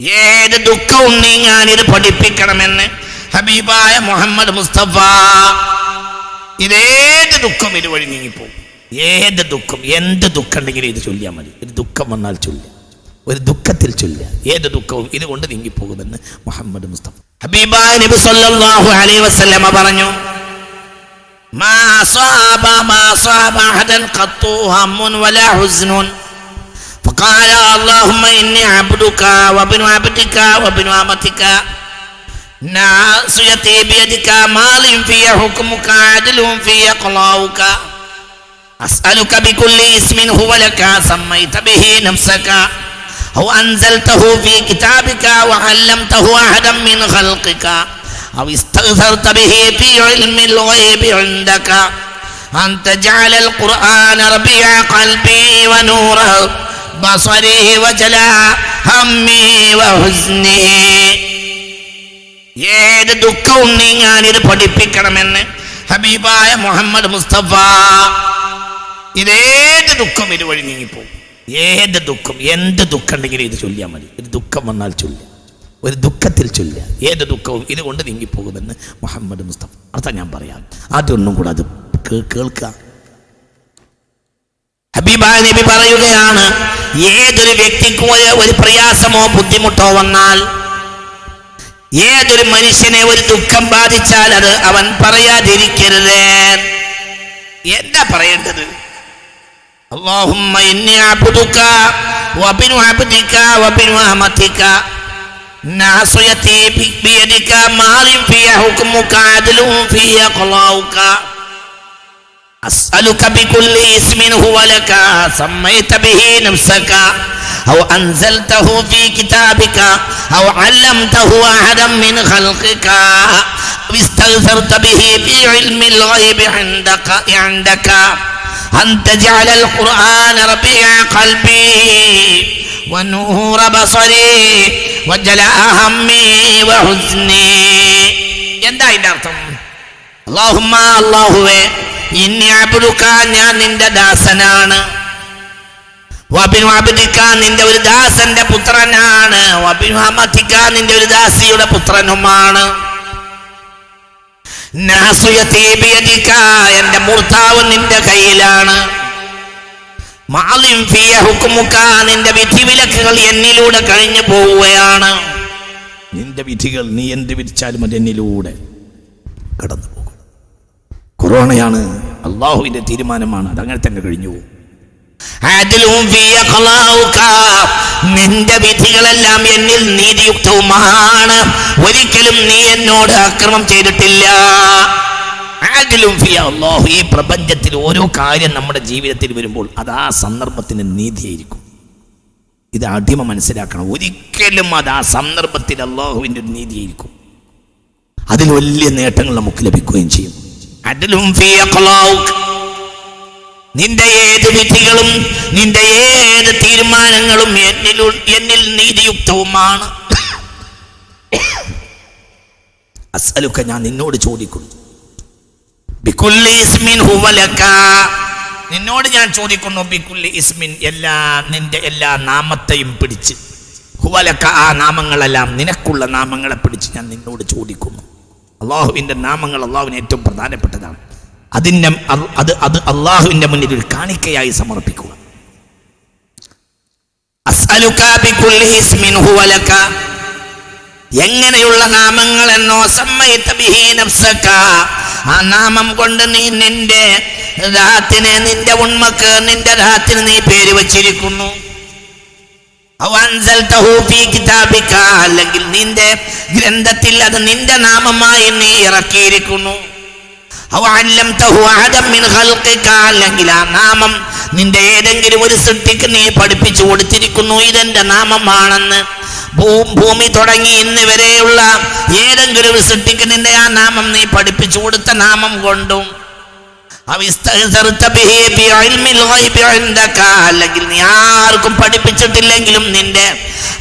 ഏത് ദുഃഖവും നീങ്ങാൻ ഇത് പഠിപ്പിക്കണമെന്ന് ഹബീബായ മുഹമ്മദ് മുസ്തഫ. ഇതേത് ദുഃഖം ഇതുവഴി നീങ്ങിപ്പോകും ഏത് ദുഃഖം എന്ത് ദുഃഖം ഉണ്ടെങ്കിലും ഇത് ചൊല്ലിയാൽ മതി. ഒരു ദുഃഖം വന്നാൽ ചൊല്ലുക ഒരു ദുഃഖത്തിൽ ചൊല്ലുക ഏത് ദുഃഖവും ഇതുകൊണ്ട് നീങ്ങിപ്പോകുമെന്ന് മുഹമ്മദ് മുസ്തഫ. ഹബീബായ നബി സല്ലല്ലാഹു അലൈഹി വസല്ലമ പറഞ്ഞു മാ മാ അഹദൻ ഖത്തു ഹമ്മുൻ വലാ ഹുസ്നുൻ. فقال اللهم إني عبدك وابن عبدك وابن أمتك ناصيتي بيدك مال في حكمك عدل في قضاؤك أسألك بكل اسم هو لك سميت به نفسك. أو أنزلته في كتابك وعلمته أحدا من خلقك. أو استغفرت به في علم الغيب عندك. أن تجعل القرآن ربيع قلبي ونور بصري وجلاء همي وحزني ഏത് ദുഃഖവും നീങ്ങാൻ ഇത് പഠിപ്പിക്കണമെന്ന് ഹബീബായ മുഹമ്മദ് മുസ്തഫ ഇതേത് ദുഃഖം ഇതുവഴി നീങ്ങിപ്പോകും ഏത് ദുഃഖം എന്ത് ദുഃഖം ഉണ്ടെങ്കിലും ഇത് ചൊല്ലിയാൽ മതി ഒരു ദുഃഖം വന്നാൽ ചൊല്ലുക ഒരു ദുഃഖത്തിൽ ചൊല്ലുക ഏത് ദുഃഖവും ഇതുകൊണ്ട് നീങ്ങിപ്പോകുമെന്ന് മുഹമ്മദ് മുസ്തഫ അർത്ഥം ഞാൻ പറയാം ആദ്യം ഒന്നും കൂടെ അത് കേ- കേൾക്കുക ഹബീബായ നബി പറയുകയാണ് ഏതൊരു വ്യക്തിക്കും ഒരു പ്രയാസമോ ബുദ്ധിമുട്ടോ വന്നാൽ ഏതൊരു മനുഷ്യനെ ഒരു ദുഃഖം ബാധിച്ചാൽ അത് അവൻ പറയാതിരിക്കരുത്. എന്താ പറയേണ്ടത്? അള്ളാഹുമ്മ أسألك بكل اسم هو لك سميت به نفسك أو أنزلته في كتابك أو علمته أحدا من خلقك أو استغفرت به في علم الغيب عندك عندك أن تجعل القرآن ربيع قلبي ونور بصري وجلاء همي وحزني എന്താ ഇതിന്റെ അർത്ഥം അള്ളാഹുമ്മ അള്ളാഹുവേ ഇനി അബുടുക്ക ഞാൻ നിന്റെ ദാസനാണ്. നിന്റെ ഒരു ദാസന്റെ പുത്രനാണ്. നിന്റെ ഒരു ദാസിയുടെ പുത്രനുമാണ്. എന്റെ മൂർത്താവ് നിന്റെ കയ്യിലാണ്. നിന്റെ വിധിവിലക്കുകൾ എന്നിലൂടെ കഴിഞ്ഞു പോവുകയാണ്. നിന്റെ വിധികൾ നീ എന്ത് വിധിച്ചാലും അത് എന്നിലൂടെ കടന്നു കൊറോണയാണ് അള്ളാഹുവിന്റെ തീരുമാനമാണ്. അതങ്ങനെ തന്നെ കഴിഞ്ഞു. നിന്റെ വിധികളെല്ലാം എന്നിൽ നീതിയുക്തവുമാണ്. ഒരിക്കലും നീ എന്നോട് അക്രമം ചെയ്തിട്ടില്ല. അള്ളാഹു ഫിയ അല്ലാഹു ഈ പ്രപഞ്ചത്തിൽ ഓരോ കാര്യം നമ്മുടെ ജീവിതത്തിൽ വരുമ്പോൾ അത് ആ സന്ദർഭത്തിന് നീതിയായിരിക്കും. ഇത് അടിമ മനസ്സിലാക്കണം. ഒരിക്കലും അത് ആ സന്ദർഭത്തിൽ അള്ളാഹുവിന്റെ ഒരു നീതിയായിരിക്കും. അതിൽ വലിയ നേട്ടങ്ങൾ നമുക്ക് ലഭിക്കുകയും ചെയ്യും. നിന്റെ ഏത് വിധികളും നിന്റെ ഏത് തീരുമാനങ്ങളും എന്നിൽ എന്നിൽ നീതിയുക്തവുമാണ്. അസ്അലുക്ക ഞാൻ നിന്നോട് ചോദിക്കുന്നു. നിന്നോട് ഞാൻ ചോദിക്കുന്നു ബിക്കുല്ലി ഇസ്മിൻ എല്ലാ നിന്റെ എല്ലാ നാമത്തെയും പിടിച്ച്. ഹുവലക്ക ആ നാമങ്ങളെല്ലാം നിനക്കുള്ള നാമങ്ങളെ പിടിച്ച് ഞാൻ നിന്നോട് ചോദിക്കുന്നു. അള്ളാഹുവിന്റെ നാമങ്ങൾ അള്ളാഹുവിന് ഏറ്റവും പ്രധാനപ്പെട്ടതാണ് അതിന്റെ അത് അത് അള്ളാഹുവിന്റെ മുന്നിൽ ഒരു കാണിക്കയായി സമർപ്പിക്കുക. എങ്ങനെയുള്ള നാമങ്ങൾ എന്നോ. ആ നാമം കൊണ്ട് നീ നിന്റെ രാത്തിന് നിന്റെ ഉണ്മക്ക് നിന്റെ രാത്തിന് നീ പേര് വച്ചിരിക്കുന്നു അല്ലെങ്കിൽ നിന്റെ ഗ്രന്ഥത്തിൽ അത് നിന്റെ നാമമായി നീ ഇറക്കിയിരിക്കുന്നു. അല്ലെങ്കിൽ ആ നാമം നിന്റെ ഏതെങ്കിലും ഒരു സൃഷ്ടിക്ക് നീ പഠിപ്പിച്ചു കൊടുത്തിരിക്കുന്നു ഇതെന്റെ നാമമാണെന്ന് ഭൂമി തുടങ്ങി ഇന്ന് വരെയുള്ള ഏതെങ്കിലും ഒരു സൃഷ്ടിക്ക് നിന്റെ ആ നാമം നീ പഠിപ്പിച്ചു കൊടുത്ത നാമം കൊണ്ടും അല്ലെങ്കിൽ നീ ആർക്കും പഠിപ്പിച്ചിട്ടില്ലെങ്കിലും നിന്റെ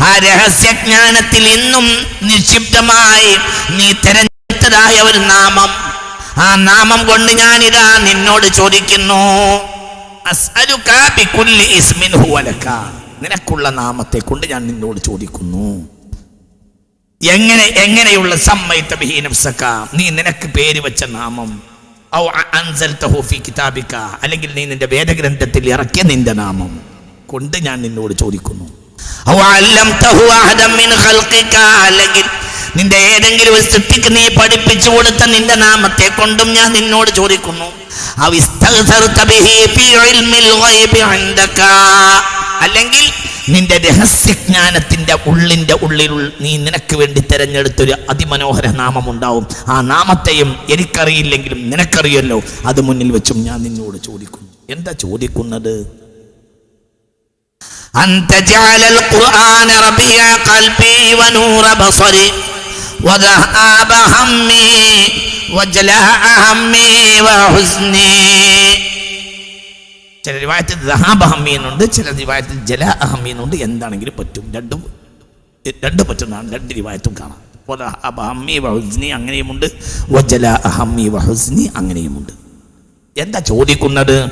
ആ രഹസ്യജ്ഞാനത്തിൽ ഇന്നും നിക്ഷിപ്തമായി നീ തെരഞ്ഞെടുത്തതായ ഒരു നാമം. ആ നാമം കൊണ്ട് ഞാനിതാ നിന്നോട് ചോദിക്കുന്നു. നിനക്കുള്ള നാമത്തെ കൊണ്ട് ഞാൻ നിന്നോട് ചോദിക്കുന്നു. എങ്ങനെ എങ്ങനെയുള്ള സമ്മൈത്ത ബിഹി നഫ്സക? നീ നിനക്ക് പേര് വെച്ച നാമം. ഔ അൻസൽതഹു ഫീ കിതാബിക. അല്ലെങ്കിൽ നീ നിന്റെ വേദഗ്രന്ഥത്തിൽ ഇറക്കിയ നിന്റെ നാമം. കൊണ്ട് ഞാൻ നിന്നോട് ചോദിക്കുന്നു. അല്ലെങ്കിൽ നിന്റെ ഏതെങ്കിലും ഒരു സൃഷ്ടിക്ക് നീ പഠിപ്പിച്ചു കൊടുത്ത നിന്റെ നാമത്തെ കൊണ്ടും ഞാൻ നിന്നോട് ചോദിക്കുന്നു. അല്ലെങ്കിൽ നിന്റെ രഹസ്യജ്ഞാനത്തിന്റെ ഉള്ളിന്റെ ഉള്ളിൽ നീ നിനക്ക് വേണ്ടി തെരഞ്ഞെടുത്തൊരു അതിമനോഹര നാമമുണ്ടാവും ആ നാമത്തെയും എനിക്കറിയില്ലെങ്കിലും നിനക്കറിയല്ലോ അത് മുന്നിൽ വെച്ചും ഞാൻ നിന്നോട് ചോദിക്കുന്നു എന്താ ചോദിക്കുന്നത് أن تجعل القرآن ربيع قلبي ونور بصري وذهاب همي وجلاء همي وحزني ചില റിവായത്തിൽ ദഹാബ് ഹമ്മി എന്നുണ്ട് ചില റിവായത്തിൽ ജല അഹമ്മീനുണ്ട് എന്താണെങ്കിലും പറ്റും. രണ്ടും രണ്ട് പറ്റുന്നതാണ്. രണ്ട് റിവായത്തും കാണാം. വഹുസ്നി അങ്ങനെയുമുണ്ട്. വജല വഹുസ്നി അങ്ങനെയുമുണ്ട്. എന്താ ചോദിക്കുന്നത്?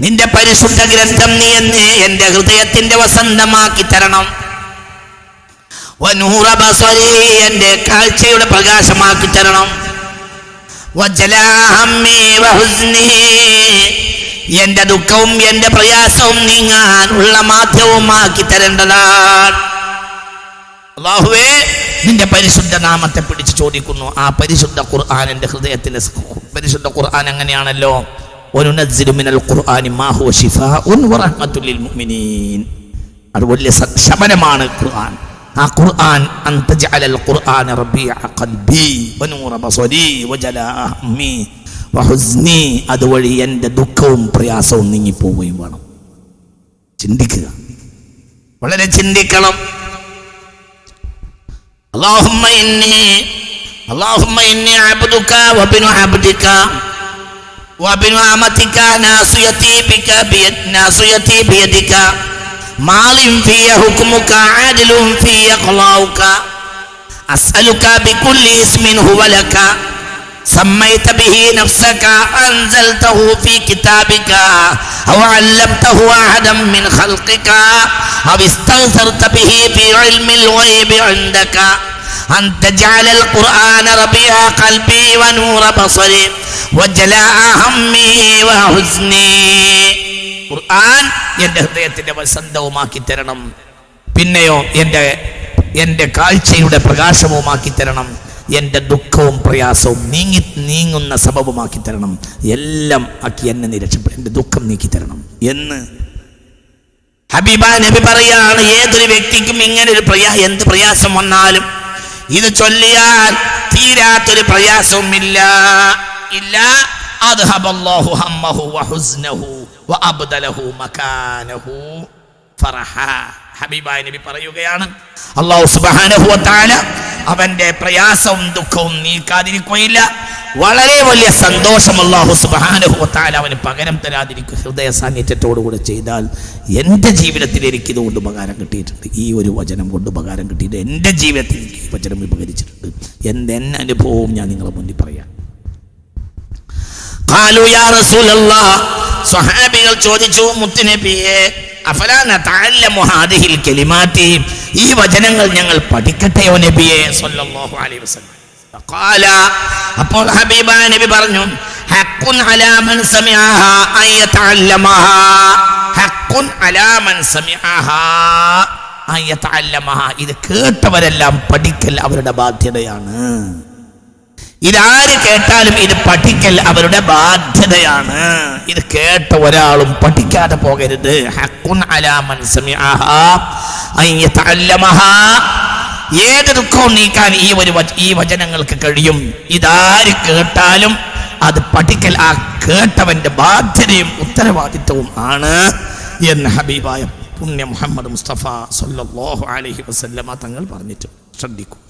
നിന്റെ പരിശുദ്ധ ഗ്രന്ഥം നീ എന്നെ എന്റെ ഹൃദയത്തിന്റെ വസന്തമാക്കി തരണം. എന്റെ കാഴ്ചയുടെ പ്രകാശമാക്കി തരണം. എന്റെ ദുഃഖവും എന്റെ പ്രയാസവും നീങ്ങാനുള്ള മാധ്യമമാക്കി തരേണ്ടതാണ്. നിന്റെ പരിശുദ്ധ നാമത്തെ പിടിച്ച് ചോദിക്കുന്നു. ആ പരിശുദ്ധ ഖുർആൻ എന്റെ ഹൃദയത്തിന് പരിശുദ്ധ ഖുർആൻ എങ്ങനെയാണല്ലോ? അത് വലിയ ശമനമാണ് ഖുർആൻ. ആ ഖുർആൻ അൻ തജ്അല القرآن ربيع قلبي ونور بصري وجلاء همي وحزني അതുവഴി എൻ്റെ ദുഃഖവും പ്രയാസവും നീങ്ങിപ്പോവുകയും വേണം ചിന്തിക്കുക വളരെ ചിന്തിക്കണം اللهم إني اللهم إني عبدك وابن عبدك وابن أمتك ناصيتي بك بيد ناصيتي بيدك ماض في حكمك عادل في قضاؤك أسألك بكل اسم هو لك سميت به نفسك أنزلته في كتابك أو علمته أحدا من خلقك أو استغفرت به في علم الغيب عندك أن تجعل القرآن ربيع قلبي ونور بصري وجلاء همي وحزني ഖുർആൻ എന്റെ ഹൃദയത്തിന്റെ വസന്തവുമാക്കി തരണം. പിന്നെയോ എന്റെ എന്റെ കാഴ്ചയുടെ പ്രകാശവുമാക്കി തരണം. എന്റെ ദുഃഖവും പ്രയാസവും നീങ്ങി നീങ്ങുന്ന സബബുമാക്കി തരണം. എല്ലാം ആക്കി എന്നെ നീ രക്ഷപ്പെടും എന്റെ ദുഃഖം നീക്കി തരണം. എന്ന് ഹബീബ നബി പറയാണ് ഏതൊരു വ്യക്തിക്കും ഇങ്ങനെ ഒരു പ്രയാ എന്ത് പ്രയാസം വന്നാലും ഇത് ചൊല്ലിയാൽ തീരാത്തൊരു പ്രയാസവും ഇല്ല. അദ്ഹബല്ലാഹു ഹമ്മഹു വഹുസ്നഹു ഹബീബായ നബി പറയുകയാണ് അള്ളാഹു സുബ്ഹാനഹു വതആല അവന്റെ പ്രയാസവും ദുഃഖവും നീക്കാതിരിക്കുകയില്ല. വളരെ വലിയ സന്തോഷം അള്ളാഹു സുബ്ഹാനഹു വതആല അവന് പകരം തരാതിരിക്കും. ഹൃദയ സാന്നിധ്യത്തോടുകൂടെ ചെയ്താൽ എന്റെ ജീവിതത്തിൽ എനിക്ക് ഇതുകൊണ്ട് ഉപകാരം കിട്ടിയിട്ടുണ്ട്. ഈ ഒരു വചനം കൊണ്ട് ഉപകാരം കിട്ടിയിട്ട് എന്റെ ജീവിതത്തിൽ എനിക്ക് ഈ വചനം ഉപകരിച്ചിട്ടുണ്ട്. എന്റെ എന്നെ അനുഭവവും ഞാൻ നിങ്ങളെ മുന്നിൽ പറയാം. സ്വഹാബികൾ ചോദിച്ചു മുത്തുനബിയെ അഫലാ നതഅല്ലമു ഹാദിഹിൽ കലിമാത്തി? ഈ വചനങ്ങൾ ഞങ്ങൾ പഠിക്കട്ടെയോ നബിയെ? സല്ലല്ലാഹു അലൈഹി വസല്ലം. فقال അപ്പോൾ ഹബീബ നബി പറഞ്ഞു ഹഖുൻ മൻ ഹഖുൻ അലാ മൻ ഇത് കേട്ടവരെല്ലാം പഠിക്കൽ അവരുടെ ബാധ്യതയാണ്. ഇതാര് കേട്ടാലും ഇത് പഠിക്കൽ അവരുടെ ബാധ്യതയാണ്. ഇത് കേട്ട ഒരാളും പഠിക്കാതെ പോകരുത്. ഏത് ദുഃഖവും നീക്കാൻ ഈ ഒരു ഈ വചനങ്ങൾക്ക് കഴിയും. ഇതാര് കേട്ടാലും അത് പഠിക്കൽ ആ കേട്ടവന്റെ ബാധ്യതയും ഉത്തരവാദിത്വവും ആണ് എന്ന് ഹബീബായ പുണ്യ മുഹമ്മദ് മുസ്തഫ സല്ലല്ലാഹു അലഹി വസല്ലമ തങ്ങൾ പറഞ്ഞിട്ട് ശ്രദ്ധിക്കും.